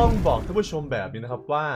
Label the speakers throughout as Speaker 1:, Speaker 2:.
Speaker 1: ต้องบอกท่านผู้ชมแบบนี้นะครับว่า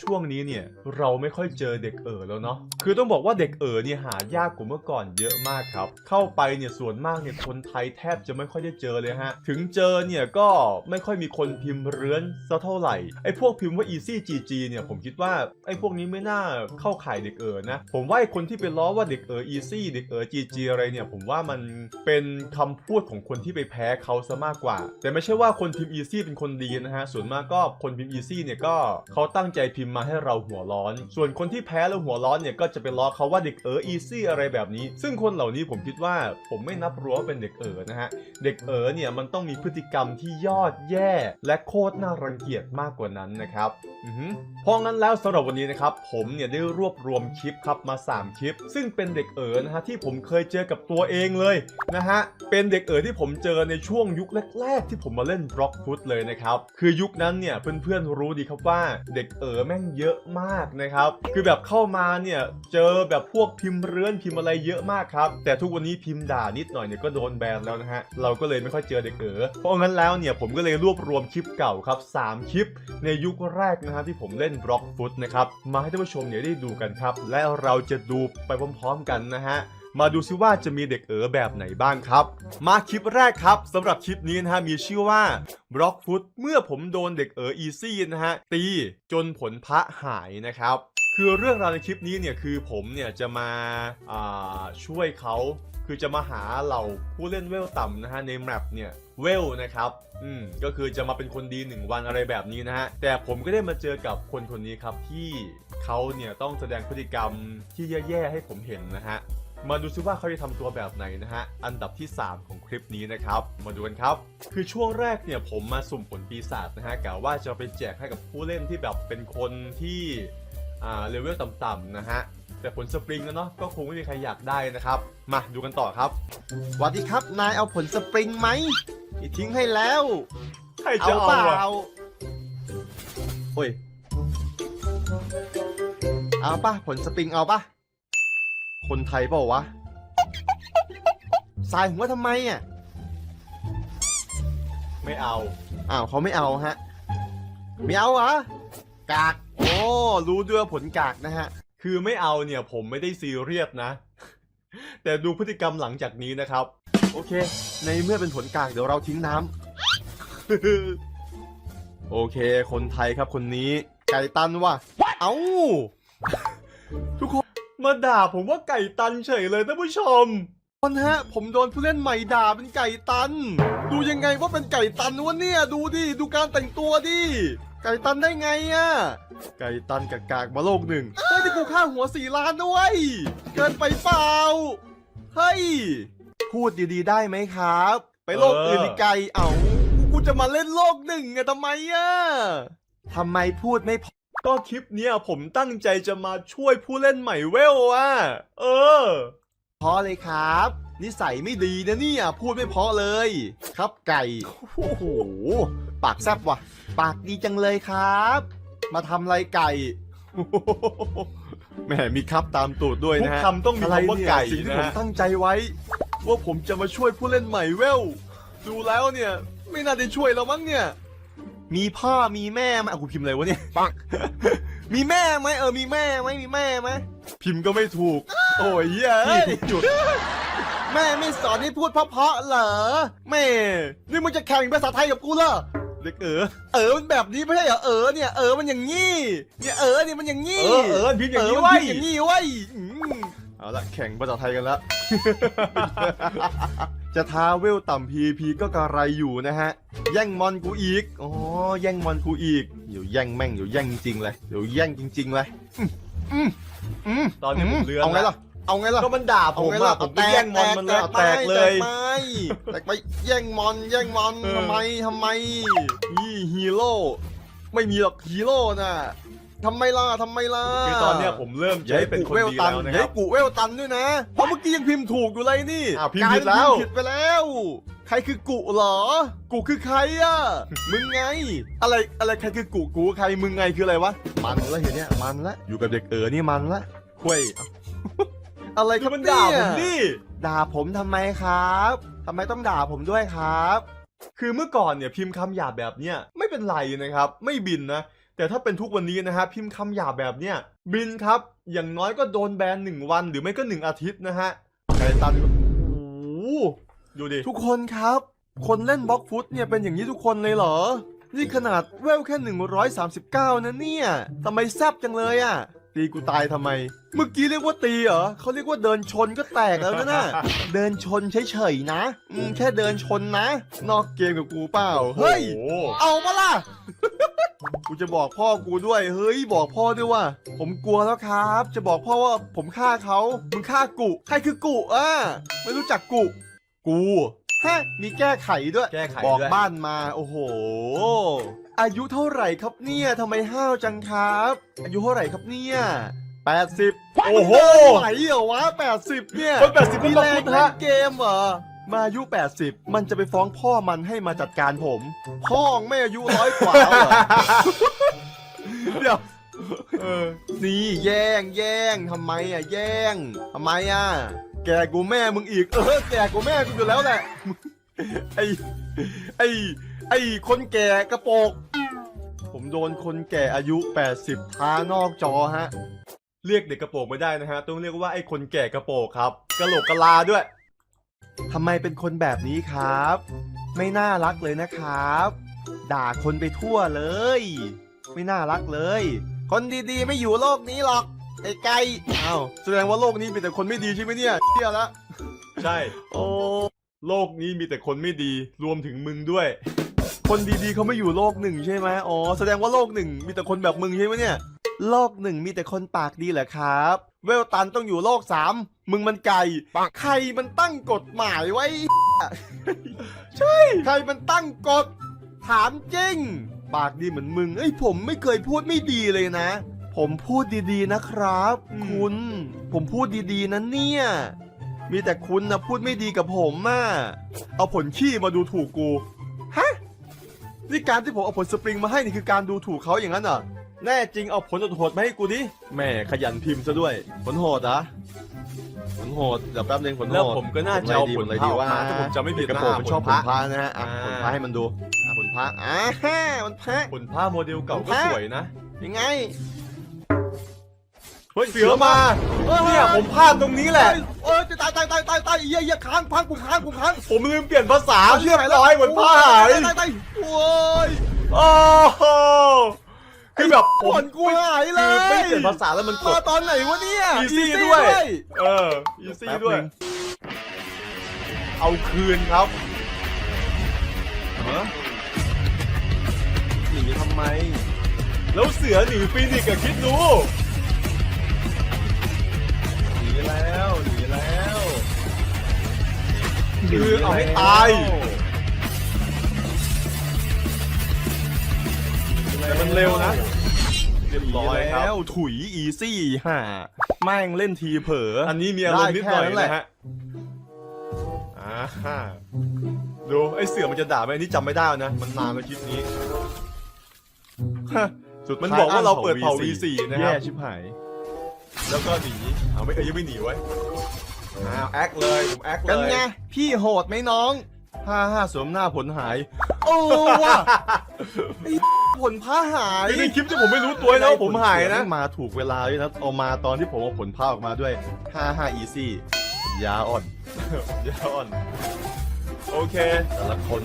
Speaker 1: ช่วงนี้เนี่ยเราไม่ค่อยเจอเด็กเอ๋อแล้วเนาะคือต้องบอกว่าเด็กเอ๋อเนี่ยหายากกว่าเมื่อก่อนเยอะมากครับ เข้าไปเนี่ยส่วนมากเนี่ยคนไทยแทบจะไม่ค่อยได้เจอเลยฮะถึงเจอเนี่ยก็ไม่ค่อยมีคนพิมพ์เรื้อนสักเท่าไหร่ไอ้พวกพิมพ์ว่า easy gg เนี่ยผมคิดว่าไอ้พวกนี้ไม่น่าเข้าข่ายเด็กเอ๋อนะผมว่าไอ้คนที่ไปล้อว่าเด็กเอ๋อ easy เด็กเอ๋อ gg อะไรเนี่ยผมว่ามันเป็นคำพูดของคนที่ไปแพ้เขาซะมากกว่า แต่ไม่ใช่ว่าคนพิมพ์ easy เป็นคนดีนะฮะส่วนมากก็คนพิมพ์ easy เนี่ยก็เขาตั้งใจพิมพ์มาให้เราหัวร้อน ส่วนคนที่แพ้แล้วหัวร้อนเนี่ยก็จะไปล้อเขาว่าเด็กเอ๋อ easy อะไรแบบนี้ ซึ่งคนเหล่านี้ผมคิดว่าผมไม่นับรวมว่าเป็นเด็กเอ๋อนะฮะ เด็กเอ๋อเนี่ยมันต้องมีพฤติกรรมที่ยอดแย่ และโคตรน่ารังเกียจมากกว่านั้นนะครับอือหือเพราะงั้นแล้วสำหรับวันนี้นะครับผมเนี่ยได้รวบรวมคลิปครับมา 3 คลิป ซึ่งเป็นเด็กเอ๋อนะฮะที่ผมเคยเจอกับตัวเองเลยนะฮะเป็นเด็กเอ๋อที่ผมเจอในช่วงยุคแรก ๆ ที่ผมมาเล่นบล็อกฟุตเลยนะครับคือยุคนั้นเนี่ยเพื่อนๆรู้ดีครับว่าเด็กเอ๋อแม่งเยอะมากนะครับ คือแบบเข้ามาเนี่ยเจอแบบพวกพิมพ์เรื้อนพิมพ์อะไรเยอะมากครับ แต่ทุกวันนี้พิมพ์ด่านิดหน่อยเนี่ยก็โดนแบนแล้วนะฮะเราก็เลยไม่ค่อยเจอเด็กเอ๋อเพราะงั้นแล้วเนี่ยผมก็เลยรวบรวมคลิปเก่าครับ3คลิป ในยุคแรกนะฮะที่ผมเล่นบล็อกฟุตนะครับมาให้ท่านผู้ชมเนี่ยได้ดูกันครับ และเราจะดูไปพร้อมๆกันนะฮะ มาดูซิว่าจะมีเด็กเอ๋อแบบไหนบ้างครับ มาคลิปแรกครับสำหรับคลิปนี้นะฮะมีชื่อว่าบล็อกฟุตเมื่อผมโดนเด็กเอ๋ออีซี่นะฮะตีจนผลพระหายนะครับ คือเรื่องราวในคลิปนี้เนี่ยคือผมเนี่ยจะมาาช่วยเขาคือจะมาหาเหล่าผู้เล่นเวลต่ำนะฮะในแมปเนี่ยเวลนะครับ อืม ก็คือจะมาเป็นคนดีหนึ่งวันอะไรแบบนี้นะฮะ แต่ผมก็ได้มาเจอกับคนคนนี้ครับที่เขาเนี่ยต้องแสดงพฤติกรรมที่แย่ๆให้ผมเห็นนะฮะ มาดูซิว่าเขาจะทำตัวแบบไหนนะฮะ อันดับที่ 3 ของคลิปนี้นะครับ มาดูกันครับ คือช่วงแรกเนี่ยผมมาสุ่มผลปีศาจนะฮะกะว่าจะเอาไปแจกให้กับผู้เล่นที่แบบเป็นคนที่อ่าเลเวลต่ำๆนะฮะ แต่ผลสปริงนะเนาะก็คงไม่มีใครอยากได้นะครับ มาดูกันต่อครับ
Speaker 2: สวัสดีครับนายเอาผลสปริงไหมทิ้งให้แล้ว
Speaker 1: ใคร
Speaker 2: เอา
Speaker 1: จะ
Speaker 2: เป
Speaker 1: เอา
Speaker 2: ล่า
Speaker 1: อะ
Speaker 2: โอ้ยเอาป่ะผลสปริงเอาป่ะ คนไทยเปล่าวะสายหัวทำไมอะ
Speaker 1: ไม่เอา
Speaker 2: อ้าวเขาไม่เอาฮะ ไม่เอาเหรอกาก โอ้ รู้ด้วยว่าผลกากนะฮะ
Speaker 1: คือไม่เอาเนี่ยผมไม่ได้ซีเรียสนะ แต่ดูพฤติกรรมหลังจากนี้นะครับ
Speaker 2: โอเค ในเมื่อเป็นผลกากเดี๋ยวเราทิ้งน้ำ โอเค คนไทยครับคนนี้ ไก่ตันว่ะ เอ้า
Speaker 1: ทุกคน มาด่าผมว่าไก่ตันเฉยเลยท่านผู้ชม
Speaker 2: คนฮะ ผมโดนผู้เล่นใหม่ด่าเป็นไก่ตัน ดูยังไงว่าเป็นไก่ตันวะเนี่ย ดูดิ ดูการแต่งตัวดิ ไก่ตันได้ไงอะไก่ตันกากากมาโลกหนึ่งเฮ้ยที่กูค่าหัวสี่ล้านด้วย เกินไปเปล่า เฮ้ย พูดดีๆได้ไหมครับ ไปโลกอื่นอีไกล เอ้า กูจะมาเล่นโลกหนึ่งอะทำไมอะทำไมพูดไม่พอ
Speaker 1: ก็คลิปเนี้ยผมตั้งใจจะมาช่วยผู้เล่นใหม่เวลอะ เออ
Speaker 2: พอเลยครับ นิสัยไม่ดีนะเนี่ย พูดไม่เพอเลย ครับไก่ โอ้โห ปากแซบว่ะ ปากดีจังเลยครับ มาทำอะไรไก่ แหมมีครับตามตูดด้วย
Speaker 1: ทุก
Speaker 2: นะฮะ
Speaker 1: คำต้องมี
Speaker 2: อะไร
Speaker 1: คำว่า
Speaker 2: เนี่ย
Speaker 1: ไก่
Speaker 2: สิ่งที่
Speaker 1: นะ
Speaker 2: ผม
Speaker 1: ฮะ
Speaker 2: ตั้งใจไว้ ว่าผมจะมาช่วยผู้เล่นใหม่เวล ดูแล้วเนี่ย ไม่น่าจะช่วยเรามั้งเนี่ย มีพ่อมีแม่ไหมอะกูพิมพ์อะไรวะเนี่ยปังมีแม่ไหมเออมีแม่ไหมมีแม่ไหม
Speaker 1: พิมพ์ก็ไม่ถูก โอ้ยเหี้ย
Speaker 2: เฮ้
Speaker 1: เอ้
Speaker 2: ย
Speaker 1: ยหยุด
Speaker 2: แม่ไม่สอนให้พูดเพราะๆเหรอแม่นี่มึงจะแข่งภาษาไทยกับกูเหรอ
Speaker 1: เด็กเออ
Speaker 2: เออมันแบบนี้ไม่ใช่เหรอเออเนี่ยเออมันอย่างงี้เนี่ยเออเนี่ยมันอย่างงี้
Speaker 1: เออเออพิมพ์อย่างนี้
Speaker 2: เมัน
Speaker 1: ไว้
Speaker 2: พิมพ์อย่างงี้ไว้ยอืมเอาละแข่งภาษาไทยกันแล้ว จะท้าเวลต่ำพีพีก็กระไรอยู่นะฮะ แย่งมอนกูอีก อ๋อ แย่งมอนกูอีก เดี๋ยวแย่งแม่ง เดี๋ยวแย่งจริงๆเลย เดี๋ยวแย่งจริงๆเลยอืมอืมอืม
Speaker 1: ตอนนี้ผมเลือน
Speaker 2: เอาไง
Speaker 1: ละ
Speaker 2: ล่ะ เอาไงล่ะ
Speaker 1: ก็มันด่าผมอะผมไปแย่งมอนมันเลยอะแตกเลย
Speaker 2: แตกไปแตกไปแย่งมอน แย่งมอน
Speaker 1: เออ
Speaker 2: ทำไมทำไมนี่ฮีโร่ ไม่มีหรอกฮีโร่น่ะ ทำไมล่ะทำไมล่ะ
Speaker 1: คือตอนเนี้ยผมเริ่ม
Speaker 2: อ
Speaker 1: จะ
Speaker 2: ย่า
Speaker 1: ให้
Speaker 2: ให้
Speaker 1: เป็น
Speaker 2: กุ
Speaker 1: คน
Speaker 2: เวล
Speaker 1: ดี
Speaker 2: ตัน
Speaker 1: แล้วนะ
Speaker 2: อ
Speaker 1: ค
Speaker 2: ย่า
Speaker 1: รับ
Speaker 2: ให้กุเวลตันด้วยนะเพราะเมื่อกี้ยังพิมพ์ถูกอยู่เลยนี่
Speaker 1: อ้าวพิมพ์ผิดแล้ว
Speaker 2: กายเป็นพิมพ์ผิดไปแล้ว ใครคือกุเหรอกุคือใครอะ มึงไง อะไรอะไรใครคือกุกูใครมึงไงคืออะไรวะ มันแล้วเห็นเนี่ยมันละอยู่กับเด็กเอ๋อนี่มันละคุยอะไรค
Speaker 1: คื
Speaker 2: รั
Speaker 1: อบมันด่าผม
Speaker 2: เนี่ย
Speaker 1: ดิ
Speaker 2: ด่าผมทำไมครับทำไมต้องด่าผมด้วยครับ
Speaker 1: คือเมื่อก่อนเนี่ยพิมพ์คำหยาบแบบเนี้ยไม่เป็นไรนะครับ ไม่บินนะ แต่ถ้าเป็นทุกวันนี้นะฮะพิมพ์คำหยาบแบบเนี้ยบินครับอย่างน้อยก็โดนแบนหนึ่งวันหรือไม่ก็หนึ่งอาทิตย์นะฮะไก่ตันก็โอ้โหดูดิ
Speaker 2: ทุกคนครับ คนเล่นบล็อกฟุตเนี่ยเป็นอย่างนี้ทุกคนเลยเหรอ นี่ขนาดเวลแค่ 139 นะเนี่ยทำไมแซบจังเลยอะ ตีกูตายทำไม เมื่อกี้เรียกว่าตีเหรอเขาเรียกว่าเดินชนก็แตกแล้วนะน่ะ เดินชนเฉยๆนะอืมแค่เดินชนนะ นอกเกมกับกูเปล่า เฮ้ย
Speaker 1: โอ้โห
Speaker 2: เอามาล่ะ กูจะบอกพ่อกูด้วย เฮ้ย บอกพ่อด้วยว่า ผมกลัวแล้วครับ จะบอกพ่อว่าผมฆ่าเขา มึงฆ่ากุใครคือกุอะไม่รู้จักกุกู ฮะมีแก้ไขด้วย
Speaker 1: แก้ไข
Speaker 2: บอก
Speaker 1: ด้วย
Speaker 2: บ้านมา โอ้โห อายุเท่าไหร่ครับเนี่ยทำไมห้าวจังครับ อายุเท่าไหร่ครับเนี่ย80
Speaker 1: โอ้โห
Speaker 2: ไหวเหรอวะ80 เนี่ย
Speaker 1: คน80
Speaker 2: มี
Speaker 1: ก็
Speaker 2: แร
Speaker 1: ต้อง
Speaker 2: ง
Speaker 1: พูด
Speaker 2: เล่
Speaker 1: ฮะ
Speaker 2: นเกมเหรอ มาอายุ 80 มันจะไปฟ้องพ่อมันให้มาจัดการผม พ่อไม่อายุร้อยกว่าเหรอ เดี๋ยว
Speaker 1: เออ
Speaker 2: นี่แย่งแย่งทำไมอะ แย่งทำไมอะ แกกูแม่มึงอีก เออ แกกูแม่กูอยู่แล้วแหละ ไอไอไอคนแก่กระโปรงผมโดนคนแก่อายุ 80ท้านอกจอฮะ
Speaker 1: เรียกเด็กกระโปงไม่ได้นะฮะ ต้องเรียกว่าไอ้คนแก่กระโปงครับกระโหลกกะลาด้วย
Speaker 2: ทำไมเป็นคนแบบนี้ครับ ไม่น่ารักเลยนะครับ ด่าคนไปทั่วเลย ไม่น่ารักเลย คนดีๆไม่อยู่โลกนี้หรอก ไอ้ไก่อ้าวแสดงว่าโลกนี้มีแต่คนไม่ดีใช่ไหมเนี่ยเชี่ยละ
Speaker 1: ใช่
Speaker 2: โอ้
Speaker 1: โลกนี้มีแต่คนไม่ดีรวมถึงมึงด้วย
Speaker 2: คนดีๆเขาไม่อยู่โลกหนึ่งใช่ไหมอ๋อแสดงว่าโลกหนึ่งมีแต่คนแบบมึงใช่ไหมเนี่ย โลกหนึ่งมีแต่คนปากดีเหรอครับ เวลตันต้องอยู่โลกสามมึงมันไก่ใครมันตั้งกฎหมายไว้ ใช่ ใครมันตั้งกฎถามจริง ปากดีเหมือนมึงเอ้ยผมไม่เคยพูดไม่ดีเลยนะ ผมพูดดีๆนะครับ
Speaker 1: อืม
Speaker 2: คุณ ผมพูดดีๆนะเนี่ย มีแต่คุณนะพูดไม่ดีกับผมอะเอาผลขี้มาดูถูกกู ฮะ นี่การที่ผมเอาผลสปริงมาให้นี่คือการดูถูกเขาอย่างนั้นเหรอ แน่จริงเอาผลโหดๆมาให้กูดิ แม่ขยันพิมพ์ซะด้วย ผลโหดเหรอะผลโหดเดี๋ยวแป๊บนึงผลโหด
Speaker 1: แล้วผมก็น่าจะเอาผล
Speaker 2: อะไร
Speaker 1: พระ
Speaker 2: ดี
Speaker 1: ออก
Speaker 2: ว่า
Speaker 1: มาถ้าผมจำไม่ผิด
Speaker 2: กระ
Speaker 1: นะ
Speaker 2: โปรงมันชอบผลพระนะฮะอะ
Speaker 1: อ่า
Speaker 2: ผลพระให้มันดูอะผลพระอ่าฮะมันพระ
Speaker 1: ผลผ้าโมเดลเก่าก็สวยนะ
Speaker 2: ยังไง
Speaker 1: เฮ้ยเสือมาเนี่ยผมพลาดตรงนี้แหละ
Speaker 2: เอ้ยตายตายตายตายตายเหี้ยเหี้ยค้างพังกูค้างกูค้าง
Speaker 1: ผมลืมเปลี่ยนภาษาเรียบร้อยเหมือนผ้าหาย
Speaker 2: ตายตายโอ้ย
Speaker 1: โอ้โหคือแบบผ
Speaker 2: ผมลกูหายเล
Speaker 1: คือยไม่เปลี่ยนภาษาแล้วมันก
Speaker 2: มา
Speaker 1: ด
Speaker 2: ตอนไหนวะเนี่ย
Speaker 1: Easy
Speaker 2: Easy
Speaker 1: ด้วย เอออีซี่
Speaker 2: แป๊บ
Speaker 1: ด้วย
Speaker 2: นึง
Speaker 1: เอาคืนครับ
Speaker 2: ฮะหนีทำไม
Speaker 1: แล้วเสือหนีฟีนิกซ์อะคิดดู
Speaker 2: หนี แล้วหนีแล้ว
Speaker 1: คือเอาให้ตายแต่มันเร็วนะเรียบร้อยครั
Speaker 2: แล้
Speaker 1: บ
Speaker 2: วถุยอีซี่ห่าแม่งเล่นทีเผลอ
Speaker 1: อั
Speaker 2: อั
Speaker 1: นนี้มีอารมณ์นิดหน่อย
Speaker 2: แหละ
Speaker 1: นะฮะอ่าฮะดูไอ้เสือมันจะด่าไหมอันนี้จำไม่ได้แล้วนะ มันนานแล้วคลิปนี้
Speaker 2: สุด
Speaker 1: มัน
Speaker 2: ท้ย
Speaker 1: บอกว่าเราเปิดเผา
Speaker 2: อ่น
Speaker 1: V4 นะครับ
Speaker 2: แย่ชิบหาย
Speaker 1: แล้วก็หนีเอาไม่เอ้ยยังไม่หนีไว้ยอ้าวแอคเลยผมแอคเล
Speaker 2: กัน
Speaker 1: ย
Speaker 2: ไงพี่โหดไหมน้องห้าห้าสวมหน้าผลหาย โอ้ว่ะไอ้ผลผ้าหาย
Speaker 1: คือในคลิปที่ผมไม่รู้ตัวนะว่าผมหายนะ
Speaker 2: มาถูกเวลาด้วยนะเอามาตอนที่ผมเอาผลผ้าออกมาด้วยห้าห้าอีซี่ยาอ่อน
Speaker 1: ยาอ่อน โอเค แต่ละคน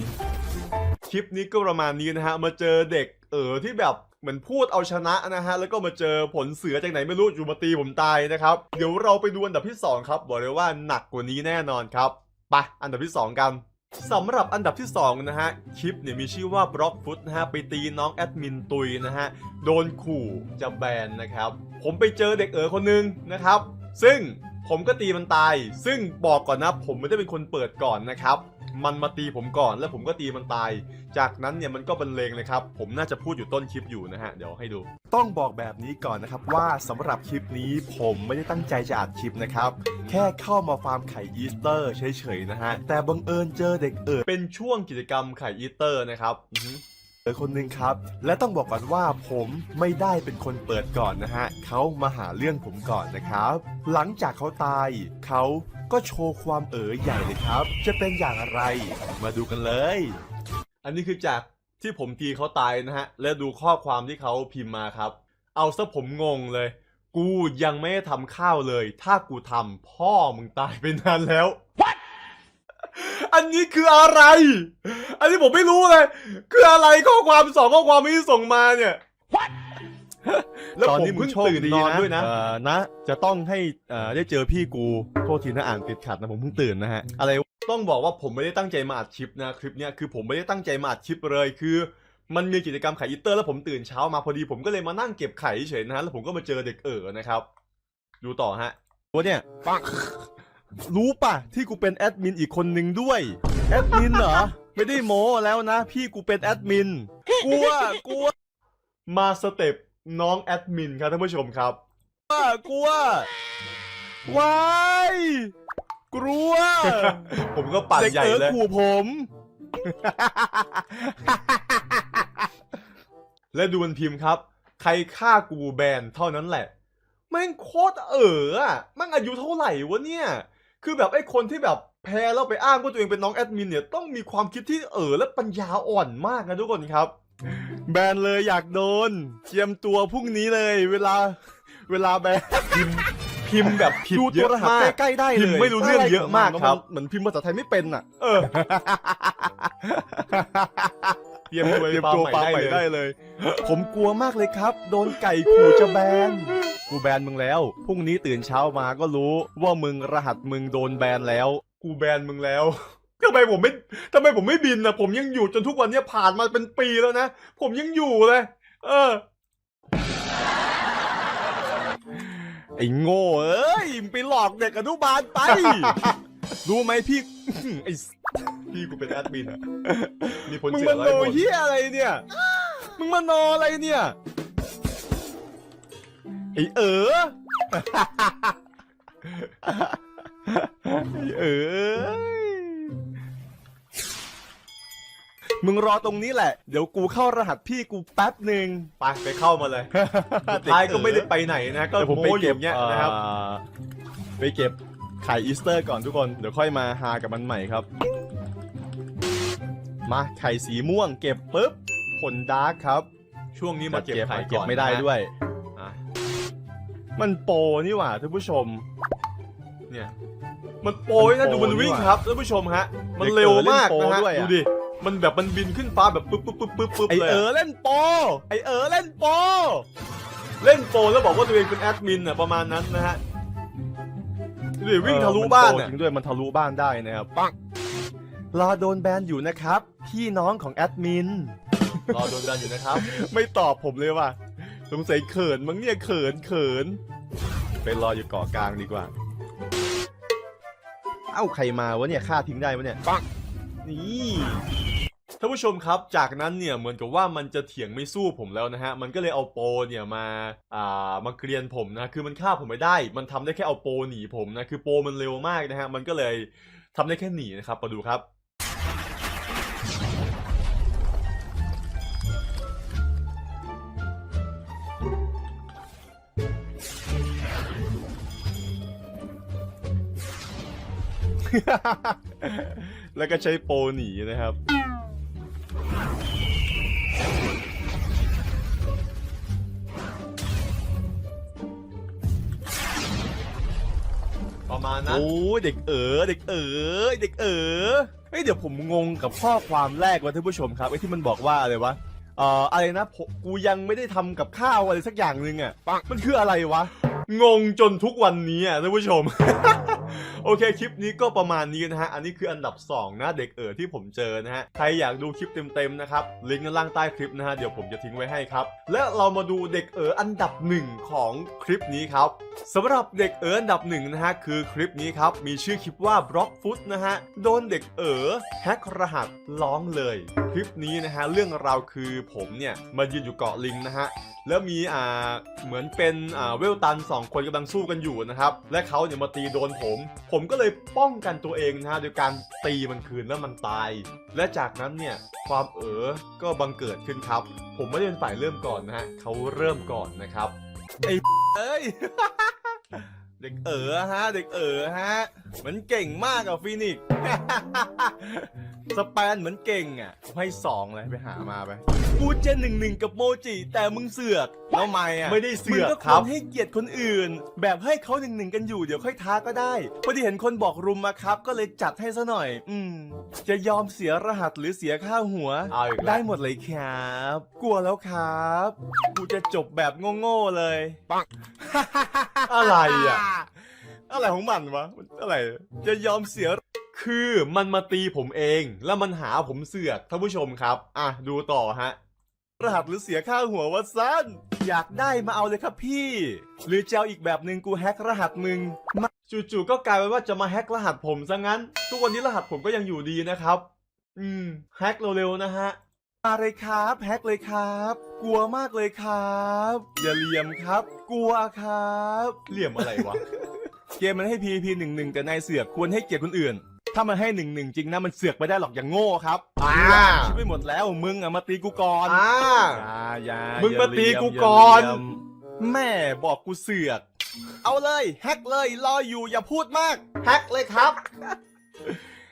Speaker 1: คลิปนี้ก็ประมาณนี้นะฮะ มาเจอเด็กเออที่แบบ เหมือนพูดเอาชนะนะฮะ แล้วก็มาเจอผลเสือจากไหนไม่รู้อยู่มาตีผมตายนะครับ เดี๋ยวเราไปดูอันดับที่ 2 ครับ บอกเลยว่าหนักกว่านี้แน่นอนครับ ไปอันดับที่ 2 กันสำหรับอันดับที่ 2 นะฮะ คลิปเนี่ยมีชื่อว่าบล็อกฟุตนะฮะ ไปตีน้องแอดมินตุยนะฮะ โดนขู่จะแบนนะครับ ผมไปเจอเด็กเอ๋อคนหนึงนะครับ ซึ่งผมก็ตีมันตาย ซึ่งบอกก่อนนะ ผมไม่ได้เป็นคนเปิดก่อนนะครับ มันมาตีผมก่อน แล้วผมก็ตีมันตาย จากนั้นเนี่ยมันก็บรรเลงเลยครับ ผมน่าจะพูดอยู่ต้นคลิปอยู่นะฮะ เดี๋ยวให้ดู
Speaker 2: ต้องบอกแบบนี้ก่อนนะครับว่าสำหรับคลิปนี้ผมไม่ได้ตั้งใจจะอัดคลิปนะครับ แค่เข้ามาฟาร์มไข่อีสเตอร์เฉยๆนะฮะ แต่บังเอิญเจอเด็กเอ๋อ
Speaker 1: เป็นช่วงกิจกรรมไข่อีเตอร์นะครับอือฮึ
Speaker 2: เจอคนหนึ่งครับ และต้องบอกก่อนว่าผมไม่ได้เป็นคนเปิดก่อนนะฮะเขามาหาเรื่องผมก่อนนะครับ หลังจากเขาตายเขา ก็โชว์ความเอ๋อใหญ่เลยครับ จะเป็นอย่างไร มาดูกันเลย
Speaker 1: อันนี้คือจากที่ผมตีเขาตายนะฮะ และดูข้อความที่เขาพิมพ์มาครับ เอาซะผมงงเลย กูยังไม่ได้ทำข้าวเลย ถ้ากูทำพ่อมึงตายไปนานแล้ว What? อันนี้คืออะไร อันนี้ผมไม่รู้เลย คืออะไรข้อความสองข้อความที่ส่งมาเนี่ย What? แล้ว
Speaker 2: ตอน
Speaker 1: ผม
Speaker 2: นี้มึ
Speaker 1: เพิ่
Speaker 2: ง
Speaker 1: ง
Speaker 2: โชค
Speaker 1: ตื่น
Speaker 2: ดี
Speaker 1: นอน
Speaker 2: นะ
Speaker 1: ด้วยนะ
Speaker 2: เอ่อนะ จะต้องให้เอ่อได้เจอพี่กูโทษทีนะอ่านติดขัดนะผมเพิ่งตื่นนะฮะ อะไรวะ
Speaker 1: ต้องบอกว่าผมไม่ได้ตั้งใจมาอัดคลิปนะคลิปเนี้ยคือผมไม่ได้ตั้งใจมาอัดคลิปเลยคือ มันมีกิจกรรมไข่อีเตอร์แล้วผมตื่นเช้ามาพอดีผมก็เลยมานั่งเก็บไข่เฉยๆนะฮะแล้วผมก็มาเจอเด็กเอ๋อนะครับ ดูต่อฮะ
Speaker 2: วะเนี่ยปังรู้ป่ะ ที่กูเป็นแอดมินอีกคนนึงด้วย แอดมินเหรอ ไม่ได้โม้แล้วนะ พี่กูเป็นแอดมินกลัวกลัว
Speaker 1: มาสเต็ป น้องแอดมินครับท่านผู้ชมครับ
Speaker 2: กลัววายกลัว
Speaker 1: ผมก็ปั่น
Speaker 2: เด็ก
Speaker 1: ใหญ่
Speaker 2: เอ๋อ
Speaker 1: เลย
Speaker 2: ขู่ผม
Speaker 1: และดูมันพิมพ์ครับ ใครฆ่ากูแบนเท่านั้นแหละ แม่งโคตรเอ๋ออะแม่งอายุเท่าไหร่วะเนี่ย คือแบบไอ้คนที่แบบแพ้แล้วไปอ้างว่าตัวเองเป็นน้องแอดมินเนี่ยต้องมีความคิดที่เอ๋อและปัญญาอ่อนมากนะทุกคนครับ
Speaker 2: แบนเลยอยากโดนเตรียมตัวพรุ่งนี้เลย เวลาเวลาแบน
Speaker 1: พิมพ์พิมพ์แบบผิด
Speaker 2: ดู
Speaker 1: เย
Speaker 2: ตัว
Speaker 1: อะ
Speaker 2: รหัส
Speaker 1: มาก
Speaker 2: ใกล้ๆได้เลย
Speaker 1: พิมพ์ไม่รู้เรื่องเยอะมากครับ
Speaker 2: เหมือนพิมพ์ภาษาไทยไม่เป็นอะ
Speaker 1: เออ เตรียมตัว
Speaker 2: เตรียม
Speaker 1: ปา
Speaker 2: ตัว
Speaker 1: ใหม่
Speaker 2: ปา
Speaker 1: ได้
Speaker 2: ใหม่
Speaker 1: เลย
Speaker 2: ได้เลย ผมกลัวมากเลยครับ โดนไก่ขู่จะแบน กูแบนมึงแล้ว พรุ่งนี้ตื่นเช้ามาก็รู้ว่ามึงรหัสมึงโดนแบนแล้ว
Speaker 1: กูแบนมึงแล้ว ทำไมผมไม่ทำไมผมไม่บินนะผมยังอยู่จนทุกวันเนี้ยผ่านมาเป็นปีแล้วนะ ผมยังอยู่เลย เออ
Speaker 2: ไอ้โง่เอ้ยมึงไปหลอกเด็กอนุบาลไป รู้ไหมพี่ ไอ้
Speaker 1: พี่กูเป็นแอดมินอะมีผล
Speaker 2: มึง
Speaker 1: เสีย
Speaker 2: มา
Speaker 1: อะไร
Speaker 2: โน
Speaker 1: หมด
Speaker 2: เฮียอะไรเนี่ย มึงมาโนอะไรเนี่ย ไอ้เอ๋อไอ้เอ๋อ มึงรอตรงนี้แหละ เดี๋ยวกูเข้ารหัสพี่กูแป๊บหนึ่ง
Speaker 1: ไปไปเข้ามาเลยสุดท้ายก็ไม่ได้ไปไหนนะก็
Speaker 2: เดี๋ยวผมไป
Speaker 1: โม้อ
Speaker 2: เก็
Speaker 1: ยู่
Speaker 2: บ
Speaker 1: เนี้ยนะครับ
Speaker 2: อ่าไปเก็บไข่อีสเตอร์ก่อนทุกคน เดี๋ยวค่อยมาหากับมันใหม่ครับ มาไข่สีม่วง เก็บปุ๊บผลดาร์กครับ
Speaker 1: ช่วงนี้มาเก็บไข่
Speaker 2: เก็บ
Speaker 1: ก่อน
Speaker 2: ไม่ได้
Speaker 1: นะฮะ
Speaker 2: ด้วย
Speaker 1: อะ
Speaker 2: มันโปรนี่หว่าท่านผู้ชม
Speaker 1: เนี่ยมันโปรยนะ
Speaker 2: มันโปร
Speaker 1: ดูมันวิ่ง
Speaker 2: นี่หว่า
Speaker 1: ครับท่านผู้ชมฮะมัน
Speaker 2: เด็ก
Speaker 1: เร็ว
Speaker 2: เอ๋อเล่น
Speaker 1: มาก
Speaker 2: โปร
Speaker 1: นะฮะ
Speaker 2: ด้วยอะ
Speaker 1: ดูดิ มันแบบมันบินขึ้นฟ้าแบบปึ๊บปึ๊บปึ๊บปึ๊บปึ๊บ
Speaker 2: ไอ
Speaker 1: เลย
Speaker 2: เอ๋อ
Speaker 1: อะ
Speaker 2: เล่นโปรไอเอ๋อเล่นโปร
Speaker 1: เล่นโปรแล้วบอกว่าตัวเองเป็นแอดมินอะประมาณนั้นนะฮะดูดิวิ่งทะลุบ้าน
Speaker 2: เออ
Speaker 1: อะ
Speaker 2: มัโปรจริงด้วยมันทะลุบ้านได้นะครับปังรอโดนแบนอยู่นะครับ พี่น้องของแอดมิน
Speaker 1: รอโดนดันอยู่นะครับ
Speaker 2: ไม่ตอบผมเลยว่ะสงสัยเขินมั้งเนี่ยเขินเขินไปรออยู่เกาะกลางดีกว่า เอ้าใครมาวะเนี่ยฆ่าทิ้งได้วะเนี่ยปังนี่
Speaker 1: ท่านผู้ชมครับ จากนั้นเนี่ยเหมือนกับว่ามันจะเถียงไม่สู้ผมแล้วนะฮะ มันก็เลยเอาโปรเนี่ยมาอ่ามาเกรียนผมนะ คือมันฆ่าผมไม่ได้ มันทำได้แค่เอาโปรหนีผมนะ คือโปรมันเร็วมากนะฮะ มันก็เลยทำได้แค่หนีนะครับ มาดูครับ
Speaker 2: แล้วก็ใช้โปรหนีนะครับ
Speaker 1: ประมาณนั้น
Speaker 2: โอ้ยเด็กเอ๋อเด็กเอ๋อเด็กเอ๋อเฮ้ยเดี๋ยวผมงงกับข้อความแรกว่ะท่านผู้ชมครับไอ้ที่มันบอกว่าอะไรวะเอ่ออะไรนะผมกูยังไม่ได้ทำกับข้าวอะไรสักอย่างหนึ่งอะมันคืออะไรวะ
Speaker 1: งงจนทุกวันนี้อะท่านผู้ชม โอเคคลิปนี้ก็ประมาณนี้นะฮะ อันนี้คืออันดับ 2 นะเด็กเอ๋อที่ผมเจอนะฮะ ใครอยากดูคลิปเต็มๆนะครับ ลิงก์ด้านล่างใต้คลิปนะฮะ เดี๋ยวผมจะทิ้งไว้ให้ครับ และเรามาดูเด็กเอ๋ออันดับหนึ่งของคลิปนี้ครับสำหรับเด็กเอ๋ออันดับหนึ่งนะฮะคือคลิปนี้ครับ มีชื่อคลิปว่า b l o c k f o o t นะฮะ โดนเด็กเอ๋อแฮกรหัสร้องเลย คลิปนี้นะฮะเรื่องราวคือผมเนี่ยมายืนอยู่เกาะลิงนะฮะแล้วมีอ่าเหมือนเป็นอ่าเวลตันสองคนกำลังสู้กันอยู่นะครับและเขาเนี่ยมาตีโดนผมผมก็เลยป้องกันตัวเองนะฮะโดยการตีมันคืนแล้วมันตาย และจากนั้นเนี่ยความเอ๋อก็บังเกิดขึ้นครับ ผมไม่ได้เป็นฝ่ายเริ่มก่อนนะฮะเขาเริ่มก่อนนะครับ
Speaker 2: เอ้ย
Speaker 1: เด็
Speaker 2: กเอ๋อฮะ เด็กเอ๋อฮะ มันเก่งมากอะฟินิก สแปนเหมือนเก่งอะให้สองเลยไปหามาไป กูจะหนึ่งหนึ่งกับโมจิ แต่มึงเสือก แล้วไม่อะ
Speaker 1: ไม่ได้เสือก
Speaker 2: มึงก็
Speaker 1: ค
Speaker 2: ครับวรให้เกียรติคนอื่น แบบให้เขาหนึ่งหนึ่งกันอยู่เดี๋ยวค่อยท้าก็ได้พอดีเห็นคนบอกรุมมาครับ ก็เลยจัดให้ซะหน่อย อืม จะยอมเสียรหัสหรือเสียค่าหัว
Speaker 1: เอาอีกแล้ว
Speaker 2: ได้หมดเลยครับ กลัวแล้วครับ กูจะจบแบบโง่ๆเลยปัง
Speaker 1: อะไรอะ
Speaker 2: อะไรของมันวะอะไร จะยอมเสีย
Speaker 1: คือมันมาตีผมเอง แล้วมันหาผมเสือกท่านผู้ชมครับ อะดูต่อฮะ
Speaker 2: รหัสหรือเสียค่าหัววะสั้นอยากได้มาเอาเลยครับพี่ หรือจะเอาอีกแบบหนึ่งกูแฮกรหัสมึง
Speaker 1: จู่ๆก็กลายเป็นว่าจะมาแฮ็กรหัสผมซะงั้น ทุกวันนี้รหัสผมก็ยังอยู่ดีนะครับ อืมแฮ็กเร็วๆนะฮะ
Speaker 2: มาเลยครับแฮกเลยครับ กลัวมากเลยครับอย่าเหลี่ยมครับ กลัวครับ
Speaker 1: เหลี่ยมอะไรวะ
Speaker 2: เกมมันให้ PVP หนึ่งหนึ่งแต่นายเสือกควรให้เกียรติคนอื่น ถ้ามันให้หนึ่งหนึ่งจริงนะมันเสือกไม่ได้หรอกอย่างโง่ครับ
Speaker 1: อ่า
Speaker 2: คิดไปหมดแล้วมึงอะมาตีกูก่อน
Speaker 1: อ่า
Speaker 2: อย่าอย่า
Speaker 1: มึง
Speaker 2: อย่
Speaker 1: มาตี
Speaker 2: เหลี่ย
Speaker 1: กูก่อน
Speaker 2: ย่าเหลี่ยมแม่บอกกูเสือก เอาเลยแฮกเลยรออยู่อย่าพูดมาก
Speaker 1: แฮ็กเลยครับ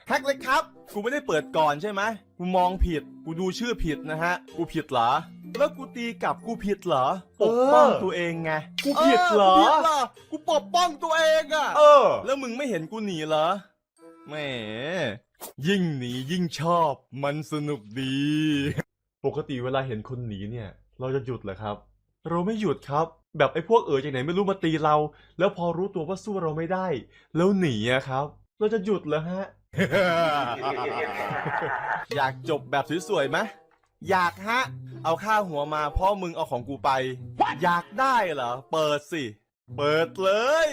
Speaker 2: แฮกเลยครับ กูไม่ได้เปิดก่อนใช่ไหมกูมองผิด กูดูชื่อผิดนะฮะ กูผิดเหรอ แล้วกูตีกลับกูผิดเหรอปกป้องตัวเองไง
Speaker 1: กูผิดเหรอ
Speaker 2: กูผิดเหรอกูปกป้องตัวเองอะ
Speaker 1: เออ
Speaker 2: แล้วมึงไม่เห็นกูหนีเหรอ แหม ยิ่งหนียิ่งชอบ มันสนุกดี
Speaker 1: ปกติเวลาเห็นคนหนีเนี่ย เราจะหยุดเหรอครับ เราไม่หยุดครับ แบบไอ้พวกเอ๋อจากไหนไม่รู้มาตีเรา แล้วพอรู้ตัวว่าสู้เราไม่ได้ แล้วหนีอะครับ เราจะหยุดเหรอฮะ
Speaker 2: อยากจบแบบสวยๆไหมอยากฮะ เอาค่าหัวมาเพ่อมึงเอาของกูไป อยากได้เหรอ เปิดสิ เปิดเลย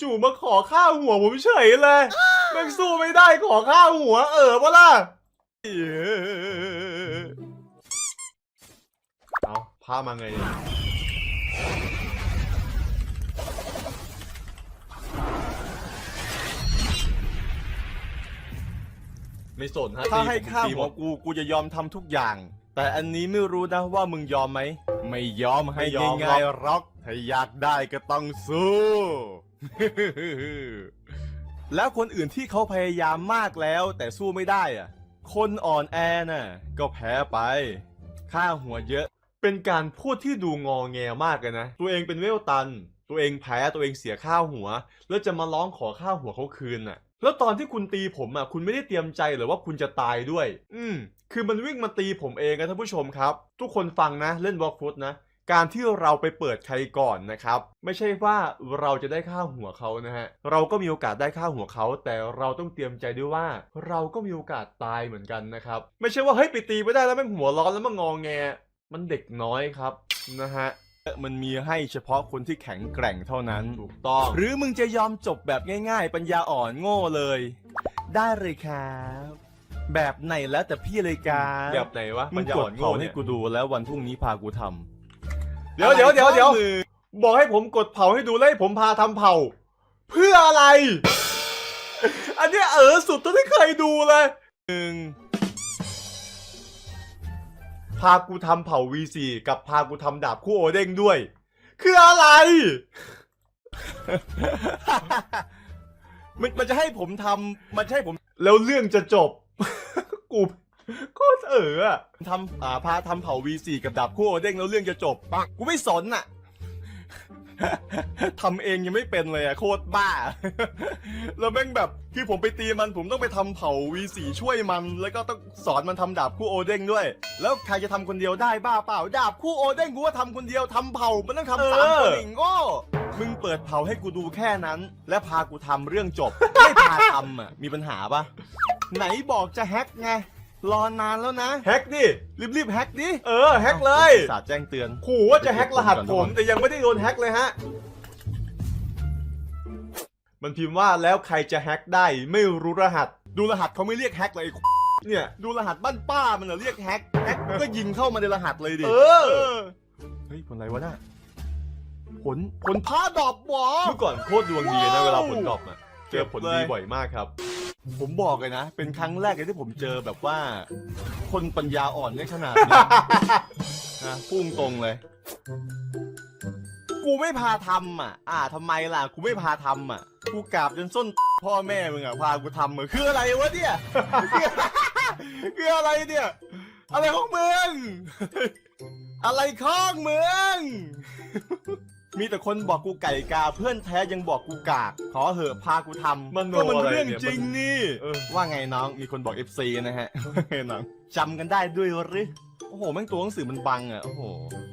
Speaker 1: จู่ๆมาขอข้าวหัวผมเฉยเลย แม่งสู้ไม่ได้ขอข้าวหัวเออปะล่ะเอาพามาไงเนี่ยไม่สนฮะ
Speaker 2: ถ้า
Speaker 1: ตี
Speaker 2: ให้
Speaker 1: ผม
Speaker 2: ค่า
Speaker 1: ตี
Speaker 2: หัวกูกูจะยอมทำทุกอย่าง แต่อันนี้ไม่รู้นะว่ามึงยอมไหม ไม่ยอมให้ง่ายๆหรอก ถ้าอยากได้ก็ต้องสู้ แล้วคนอื่นที่เขาพยายามมากแล้วแต่สู้ไม่ได้อะคนอ่อนแอน่ะก็แพ้ไป ค่าหัวเยอะ
Speaker 1: เป็นการพูดที่ดูงอแงมากเลยนะ ตัวเองเป็นเวลตัน ตัวเองแพ้ตัวเองเสียข้าหัว แล้วจะมาร้องขอข้าหัวเขาคืนน่ะ แล้วตอนที่คุณตีผมอะ คุณไม่ได้เตรียมใจหรือว่าคุณจะตายด้วย อืม คือมันวิ่งมาตีผมเองนะท่านผู้ชมครับ ทุกคนฟังนะ เล่นวอลฟุตนะ การที่เราไปเปิดใครก่อนนะครับ ไม่ใช่ว่าเราจะได้ค่าหัวเขานะฮะเราก็มีโอกาสได้ค่าหัวเขา แต่เราต้องเตรียมใจด้วยว่า เราก็มีโอกาสตายเหมือนกันนะครับ ไม่ใช่ว่าเฮ้ยไปตีไม่ได้แล้วแม่งหัวร้อนแล้วมางองแง มันเด็กน้อยครับนะฮะ
Speaker 2: มันมีให้เฉพาะคนที่แข็งแกร่งเท่านั้น
Speaker 1: ถูกต้อง
Speaker 2: หรือมึงจะยอมจบแบบง่าย ๆ ปัญญาอ่อนโง่เลย ได้เลยครับแบบไหนแล้วแต่พี่เลยการ
Speaker 1: แบบไหนวะ
Speaker 2: มึ
Speaker 1: มั
Speaker 2: ง
Speaker 1: นจะ
Speaker 2: ก
Speaker 1: อ่
Speaker 2: ด
Speaker 1: อน
Speaker 2: เผา
Speaker 1: โง่
Speaker 2: ให้
Speaker 1: เนี่ย
Speaker 2: กูดูแล้ววันพรุ่งนี้พากูทำ
Speaker 1: เดี๋ยวเดี๋ยวเดี๋ยวเดี๋ยว
Speaker 2: อะไรข้อมือ
Speaker 1: บอกให้ผมกดเผาให้ดูแล้วให้ผมพาทำเผา เพื่ออะไร อันเนี้ยเออสุดเท่าที่เคยดูเลย
Speaker 2: หนึ่ง
Speaker 1: พากูทำเผา V4 กับพากูทำดาบคู่โอเด้งด้วย คืออะไร
Speaker 2: มันมันจะให้ผมทำมันจะให้ผม
Speaker 1: แล้วเรื่องจะจบ กู โคตรเอออะ
Speaker 2: ทำอ่าพาทำเผา V4 กับดาบคู่โอเด้งแล้วเรื่องจะจบปะกูไม่สนอะทำเองยังไม่เป็นเลยอะโคตรบ้า แล้วแม่งแบบคือผมไปตีมันผมต้องไปทำเผา V4 ช่วยมัน แล้วก็ต้องสอนมันทำดาบคู่โอเด้งด้วย แล้วใครจะทำคนเดียวได้บ้าเปล่า ดาบคู่โอเด้งกูว่าทำคนเดียวทำเผามันต้องทำสามคนอีกโง่มึงเปิดเผาให้กูดูแค่นั้น และพากูทำเรื่องจบ ไม่พาทำอะมีปัญหาปะไหนบอกจะแฮกไง รอนานแล้วนะ
Speaker 1: แฮกดิ
Speaker 2: รีบๆแฮกดิ
Speaker 1: เออแฮกเลย
Speaker 2: สาดแจ้งเตือน
Speaker 1: ขู่ว่าจะแฮกรหัสผม แต่ยังไม่ได้โดนแฮกเลยฮะ มันพิมพ์ว่าแล้วใครจะแฮกได้ไม่รู้รหัส
Speaker 2: ดูรหัสเขาไม่เรียกแฮกเลยไอ้
Speaker 1: เนี่ย
Speaker 2: ดูรหัสบ้านป้ามันเหรอเรียกแฮกแฮกก็ยิงเข้ามาในรหัสเลยดิ
Speaker 1: เออ
Speaker 2: เฮ้ยผลอะไรวะน่ะผลผลผ้าดอกบอ
Speaker 1: เมื่อก่อนโคตรดวงดีนะ
Speaker 2: ว้าว
Speaker 1: เวลาผลดรอปอะเจอผล
Speaker 2: เก็บเลย
Speaker 1: ดีบ่อยมากครับ
Speaker 2: ผมบอกเลยนะ เป็นครั้งแรกเลยที่ผมเจอแบบว่า คนปัญญาอ่อนได้ขนาดนี้นะพุ่งตรงเลย กูไม่พาทำอะ อ่าทำไมล่ะ กูไม่พาทำอะ กูกราบจนส้นพ่อแม่มึงอะ พากูทำอะคืออะไรวะเนี่ย คืออะไรเนี่ย อะไรของมึง อะไรข้องมึง มีแต่คนบอกกูไก่กา เพื่อนแท้ยังบอกกูกาก ขอเหอะพากูทำ
Speaker 1: มันโน
Speaker 2: ก็มัน
Speaker 1: อะไร
Speaker 2: เรื่อง
Speaker 1: เนี่ย
Speaker 2: จริง
Speaker 1: มัน
Speaker 2: นี่
Speaker 1: เออ
Speaker 2: ว่าไงน้องมีคนบอก FC นะฮะ ว่าไงน้องจำกันได้ด้วยหรือโอ้โหแม่งตัวหนังสือมันบังอะโอ้โห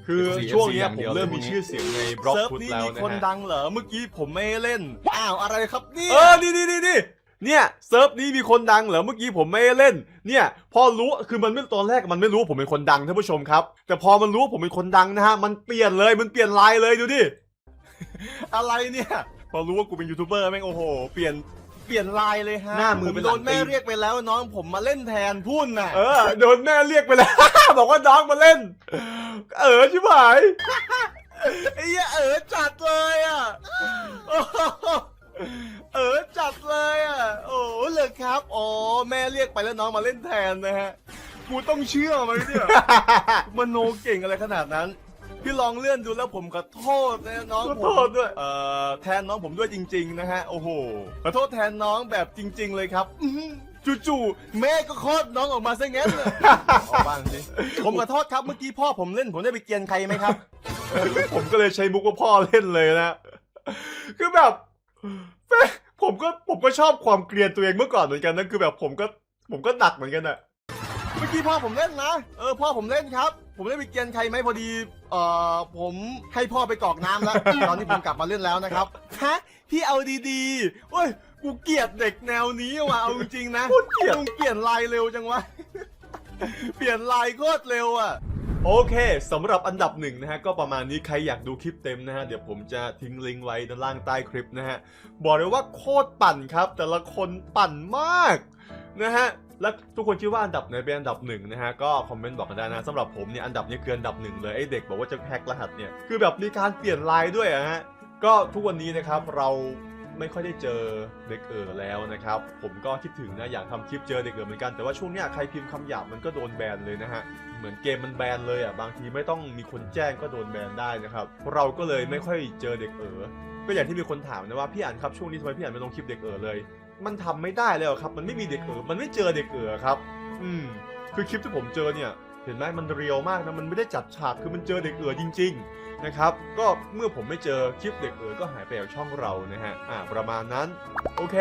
Speaker 1: คือ
Speaker 2: FC
Speaker 1: ช่วงเนี้ย
Speaker 2: อย่าง
Speaker 1: ผ
Speaker 2: เดี
Speaker 1: ม
Speaker 2: ยว
Speaker 1: เริ่ม
Speaker 2: เลย
Speaker 1: มี
Speaker 2: พวกนี้
Speaker 1: ชื่อเสียงในบล็อก
Speaker 2: เซิร์ฟ
Speaker 1: ฟุต
Speaker 2: นี้
Speaker 1: แล้ว
Speaker 2: มี
Speaker 1: นะ
Speaker 2: คน
Speaker 1: ฮะ
Speaker 2: ดังเหรอเมื่อกี้ผมไม่เล่น อ้าวอะไรครับเนี่ย
Speaker 1: เออ นี่นี่นี่นี่ เนี่ยเซิร์ฟนี้มีคนดังเหรอเมื่อกี้ผมไม่ได้เล่น เนี่ย พอรู้คือมันไม่ตอนแรกมันไม่รู้ว่าผมเป็นคนดังท่านผู้ชมครับ แต่พอมันรู้ว่าผมเป็นคนดังนะฮะมันเปลี่ยนเลยมันเปลี่ยนไลน์เลยดูดิ
Speaker 2: อะไรเนี่ย พอรู้ว่ากูเป็นยูทูบเบอร์แม่งโอ้โหเปลี่ยนเปลี่ยนลายเลยฮะ
Speaker 1: หน้ามือ
Speaker 2: ผ
Speaker 1: เป็น
Speaker 2: โด
Speaker 1: หลั
Speaker 2: น
Speaker 1: ง
Speaker 2: แม่
Speaker 1: ตีน
Speaker 2: เรียกไปแล้วน้องผมมาเล่นแทนพุ่นน่ะ
Speaker 1: เออโดนแม่เรียกไปแล้ว บอกว่าน้องมาเล่น เออชิบหาย
Speaker 2: ไอ้เหี้ยเออจัดเลยอะโอ้โห เออจัดเลยอะ โอ้เหรอครับอ๋อแม่เรียกไปแล้วน้องมาเล่นแทนนะฮะกูต้องเชื่อไหมเนี่ยมโนเก่งอะไรขนาดนั้น พี่ลองเลื่อนดูแล้วผมขอโทษนะน้อง
Speaker 1: ขอ
Speaker 2: ผม
Speaker 1: โทษด้วย
Speaker 2: เอ่อแทนน้องผมด้วยจริง ๆ นะฮะโอ้โหขอโทษแทนน้องแบบจริง ๆ เลยครับอื้อหือจู่ๆแม่ก็คลอดน้องออกมาซะงั้นเลยออกบ้างสิผมขอโทษครับเมื่อกี้พ่อผมเล่นผมได้ไปเกรียนใครไหมครับ
Speaker 1: ผมก็เลยใช้มุกว่าพ่อเล่นเลยนะคือแบบแม่ ผมก็ผมก็ชอบความเกลียนตัวเองเมื่อก่อนเหมือนกันนะคือแบบผมก็ผมก็หนักเหมือนกันอะ
Speaker 2: เมื่อกี้พ่อผมเล่นนะเออพ่อผมเล่นครับ ผมได้ไปเกรียนใครไหมพอดีเอ่อผมให้พ่อไปกรอกน้ำแล้ว ตอนนี้ผมกลับมาเล่นแล้วนะครับฮะพี่เอาดีๆโอ้ยกูเกลียดเด็กแนวนี้ว่ะเอาจริงๆนะ
Speaker 1: พูดเกลียด
Speaker 2: มึงเปลี่ยนลายเร็วจังวะ เปลี่ยนลายโคตรเร็วอะ
Speaker 1: โอเคสำหรับอันดับหนึ่งนะฮะก็ประมาณนี้ใครอยากดูคลิปเต็มนะฮะเดี๋ยวผมจะทิ้งลิงก์ไว้ด้านล่างใต้คลิปนะฮะบอกเลยว่าโคตรปั่นครับ แต่ละคนปั่นมากนะฮะและทุกคนคิดว่าอันดับไหนเป็นอันดับหนึ่งนะฮะก็คอมเมนต์บอกกันได้นะสำหรับผมเนี่ยอันดับนี้คืออันดับหนึ่งเลยไอเด็กบอกว่าจะแฮกรหัสเนี่ยคือแบบมีการเปลี่ยนลายด้วยอะฮะก็ทุกวันนี้นะครับเรา ไม่ค่อยได้เจอเด็กเอ๋อแล้วนะครับ ผมก็คิดถึงนะอยากทำคลิปเจอเด็กเอ๋อเหมือนกันแต่ว่าช่วงนี้ใครพิมพ์คำหยาบมันก็โดนแบนเลยนะฮะเหมือนเกมมันแบนเลยอะบางทีไม่ต้องมีคนแจ้งก็โดนแบนได้นะครับเราก็เลยไม่ค่อยเจอเด็กเอ๋อก็อย่างที่มีคนถามนะว่าพี่อ่านครับช่วงนี้ทำไมพี่อ่านไม่ลงคลิปเด็กเอ๋อเลย มันทำไม่ได้แล้วครับ มันไม่มีเด็กเอ๋อมันไม่เจอเด็กเอ๋อครับ อืมคือคลิปที่ผมเจอเนี่ย เห็นไหมมันเรียวมากนะมันไม่ได้จัดฉากคือมันเจอเด็กเอ๋อจริง ๆนะครับ ก็เมื่อผมไม่เจอคลิปเด็กเอ๋อก็หายไปจากช่องเรานะฮะอ่าประมาณนั้นโอเค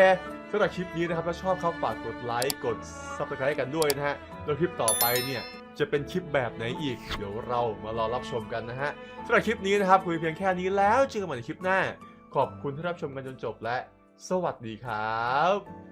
Speaker 1: สำหรับคลิปนี้นะครับถ้าชอบครับฝากกดไลค์กด subscribe กันด้วยนะฮะแล้วคลิปต่อไปเนี่ยจะเป็นคลิปแบบไหนอีก เดี๋ยวเรามารอรับชมกันนะฮะสำหรับคลิปนี้นะครับคุยเพียงแค่นี้แล้วเจอกันใหม่ในคลิปหน้า ขอบคุณที่รับชมกันจนจบและ สวัสดีครับ